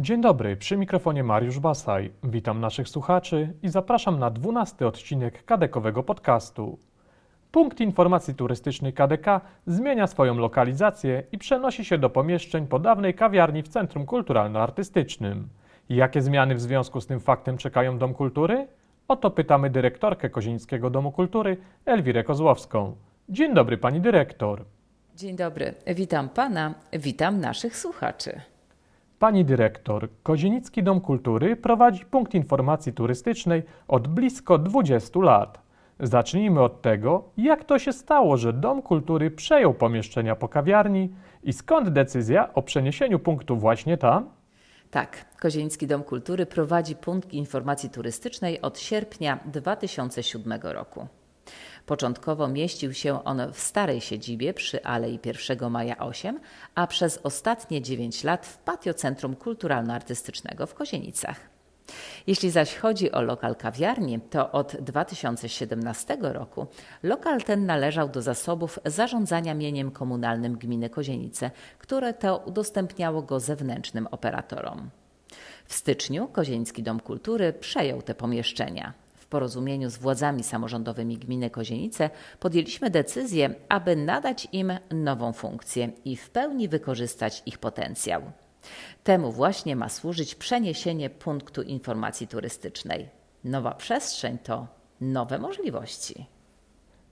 Dzień dobry, przy mikrofonie Mariusz Basaj. Witam naszych słuchaczy i zapraszam na dwunasty odcinek kadekowego podcastu. Punkt Informacji Turystycznej KDK zmienia swoją lokalizację i przenosi się do pomieszczeń po dawnej kawiarni w Centrum Kulturalno-Artystycznym. Jakie zmiany w związku z tym faktem czekają Dom Kultury? O to pytamy dyrektorkę Kozienickiego Domu Kultury Elwirę Kozłowską. Dzień dobry, pani dyrektor. Dzień dobry, witam pana, witam naszych słuchaczy. Pani dyrektor, Kozienicki Dom Kultury prowadzi punkt informacji turystycznej od blisko 20 lat. Zacznijmy od tego, jak to się stało, że Dom Kultury przejął pomieszczenia po kawiarni i skąd decyzja o przeniesieniu punktu właśnie tam? Tak, Kozienicki Dom Kultury prowadzi punkt informacji turystycznej od sierpnia 2007 roku. Początkowo mieścił się on w starej siedzibie przy Alei 1 Maja 8, a przez ostatnie 9 lat w patio Centrum Kulturalno-Artystycznego w Kozienicach. Jeśli zaś chodzi o lokal kawiarni, to od 2017 roku lokal ten należał do zasobów zarządzania mieniem komunalnym gminy Kozienice, które to udostępniało go zewnętrznym operatorom. W styczniu Kozienicki Dom Kultury przejął te pomieszczenia. Porozumieniu z władzami samorządowymi gminy Kozienice podjęliśmy decyzję, aby nadać im nową funkcję i w pełni wykorzystać ich potencjał. Temu właśnie ma służyć przeniesienie punktu informacji turystycznej. Nowa przestrzeń to nowe możliwości.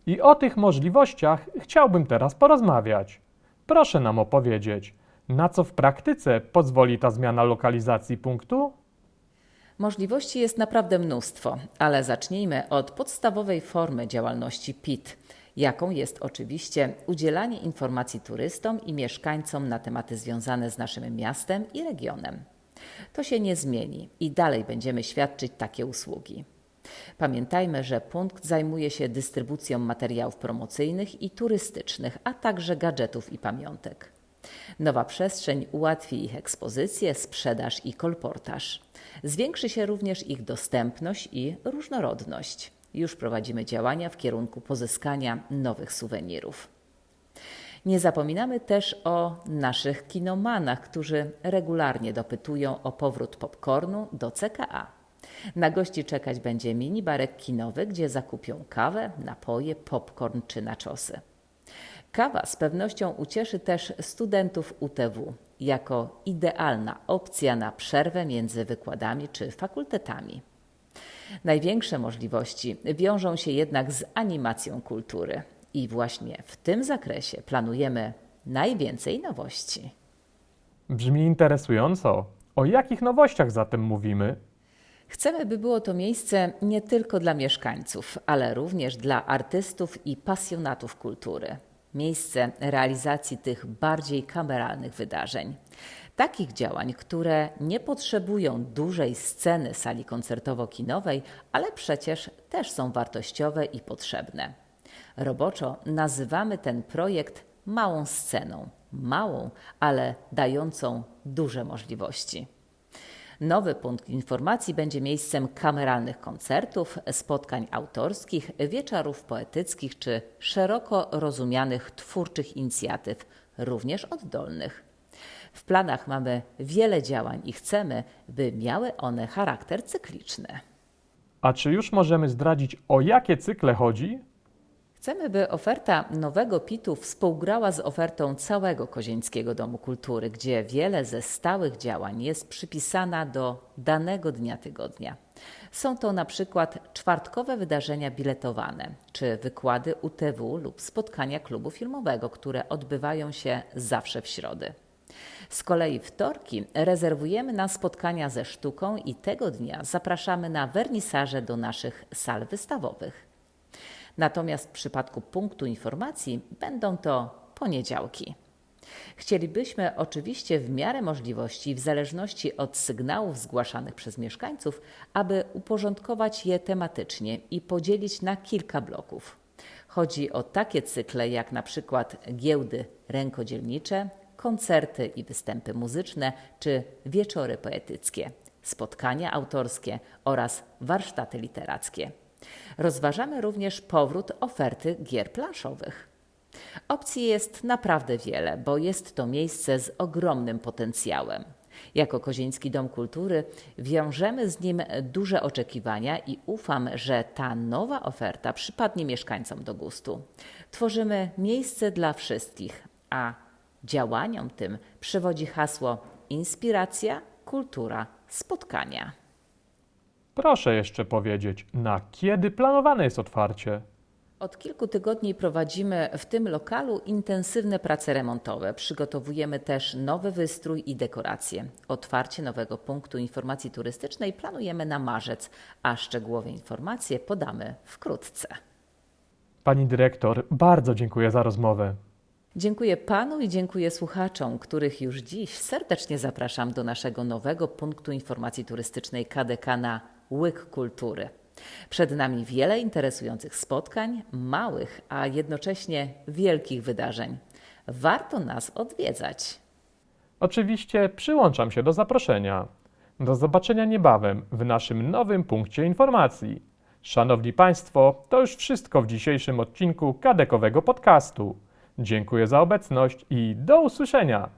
I o tych możliwościach chciałbym teraz porozmawiać. Proszę nam opowiedzieć, na co w praktyce pozwoli ta zmiana lokalizacji punktu? Możliwości jest naprawdę mnóstwo, ale zacznijmy od podstawowej formy działalności PIT, jaką jest oczywiście udzielanie informacji turystom i mieszkańcom na tematy związane z naszym miastem i regionem. To się nie zmieni i dalej będziemy świadczyć takie usługi. Pamiętajmy, że punkt zajmuje się dystrybucją materiałów promocyjnych i turystycznych, a także gadżetów i pamiątek. Nowa przestrzeń ułatwi ich ekspozycję, sprzedaż i kolportaż. Zwiększy się również ich dostępność i różnorodność. Już prowadzimy działania w kierunku pozyskania nowych suwenirów. Nie zapominamy też o naszych kinomanach, którzy regularnie dopytują o powrót popcornu do CKA. Na gości czekać będzie minibarek kinowy, gdzie zakupią kawę, napoje, popcorn czy naczosy. Kawa z pewnością ucieszy też studentów UTW jako idealna opcja na przerwę między wykładami czy fakultetami. Największe możliwości wiążą się jednak z animacją kultury i właśnie w tym zakresie planujemy najwięcej nowości. Brzmi interesująco. O jakich nowościach zatem mówimy? Chcemy, by było to miejsce nie tylko dla mieszkańców, ale również dla artystów i pasjonatów kultury. Miejsce realizacji tych bardziej kameralnych wydarzeń. Takich działań, które nie potrzebują dużej sceny sali koncertowo-kinowej, ale przecież też są wartościowe i potrzebne. Roboczo nazywamy ten projekt małą sceną. Małą, ale dającą duże możliwości. Nowy punkt informacji będzie miejscem kameralnych koncertów, spotkań autorskich, wieczorów poetyckich czy szeroko rozumianych twórczych inicjatyw, również oddolnych. W planach mamy wiele działań i chcemy, by miały one charakter cykliczny. A czy już możemy zdradzić, o jakie cykle chodzi? Chcemy, by oferta nowego PIT-u współgrała z ofertą całego Kozieńskiego Domu Kultury, gdzie wiele ze stałych działań jest przypisana do danego dnia tygodnia. Są to na przykład czwartkowe wydarzenia biletowane, czy wykłady UTW lub spotkania klubu filmowego, które odbywają się zawsze w środy. Z kolei wtorki rezerwujemy na spotkania ze sztuką i tego dnia zapraszamy na wernisaże do naszych sal wystawowych. Natomiast w przypadku punktu informacji będą to poniedziałki. Chcielibyśmy oczywiście w miarę możliwości, w zależności od sygnałów zgłaszanych przez mieszkańców, aby uporządkować je tematycznie i podzielić na kilka bloków. Chodzi o takie cykle jak na przykład giełdy rękodzielnicze, koncerty i występy muzyczne czy wieczory poetyckie, spotkania autorskie oraz warsztaty literackie. Rozważamy również powrót oferty gier planszowych. Opcji jest naprawdę wiele, bo jest to miejsce z ogromnym potencjałem. Jako Kozieński Dom Kultury wiążemy z nim duże oczekiwania i ufam, że ta nowa oferta przypadnie mieszkańcom do gustu. Tworzymy miejsce dla wszystkich, a działaniom tym przewodzi hasło inspiracja, kultura, spotkania. Proszę jeszcze powiedzieć, na kiedy planowane jest otwarcie? Od kilku tygodni prowadzimy w tym lokalu intensywne prace remontowe. Przygotowujemy też nowy wystrój i dekoracje. Otwarcie nowego punktu informacji turystycznej planujemy na marzec, a szczegółowe informacje podamy wkrótce. Pani dyrektor, bardzo dziękuję za rozmowę. Dziękuję panu i dziękuję słuchaczom, których już dziś serdecznie zapraszam do naszego nowego punktu informacji turystycznej KDK na Łyk Kultury. Przed nami wiele interesujących spotkań, małych, a jednocześnie wielkich wydarzeń. Warto nas odwiedzać. Oczywiście przyłączam się do zaproszenia. Do zobaczenia niebawem w naszym nowym punkcie informacji. Szanowni Państwo, to już wszystko w dzisiejszym odcinku Kadekowego Podcastu. Dziękuję za obecność i do usłyszenia.